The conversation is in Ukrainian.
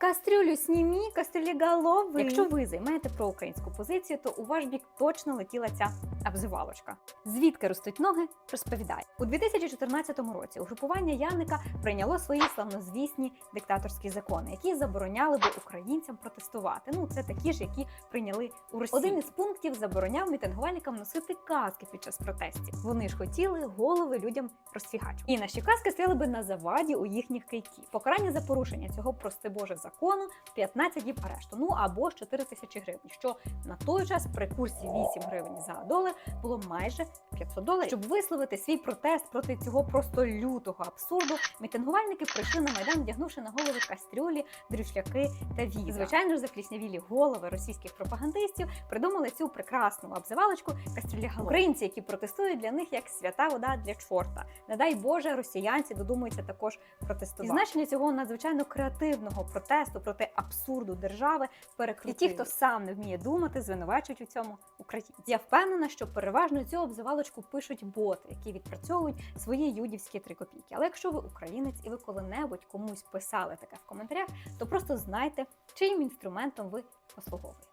Кастрюлю снімі, кастрюлі голови. Якщо ви займаєте проукраїнську позицію, то у ваш бік точно летіла ця обзивалочка. Звідки ростуть ноги, розповідає. У 2014 році угрупування Яника прийняло свої славнозвісні диктаторські закони, які забороняли би українцям протестувати. Ну, це такі ж, які прийняли у Росії. Один із пунктів забороняв мітингувальникам носити каски під час протестів. Вони ж хотіли голови людям розфігачувати. І наші каски стояли би на заваді у їхніх кийків. Покарання за порушення цього прости Боже закону 15 діб арешту, ну або ж 4 тисячі гривень, що на той час при курсі 8 гривень за долар було майже 500 доларів. Щоб висловити свій протест проти цього просто лютого абсурду, мітингувальники прийшли на майдан, вдягнувши на голови кастрюлі, дрючляки та візи. Звичайно ж, запліснявілі голови російських пропагандистів придумали цю прекрасну обзивалочку кастрюлі. Українці, які протестують для них як свята вода для чорта. Не дай Боже, росіянці додумуються також протестувати. І значення цього надзвичайно креативного протесту проти абсурду держави перекрутили. І ті, хто сам не вміє думати, звинувачують у цьому українців. Я впевнена, що переважно цю обзивалочку пишуть боти, які відпрацьовують свої юдівські три копійки. Але якщо ви українець і ви коли-небудь комусь писали таке в коментарях, то просто знайте, чиїм інструментом ви послуговуєтесь.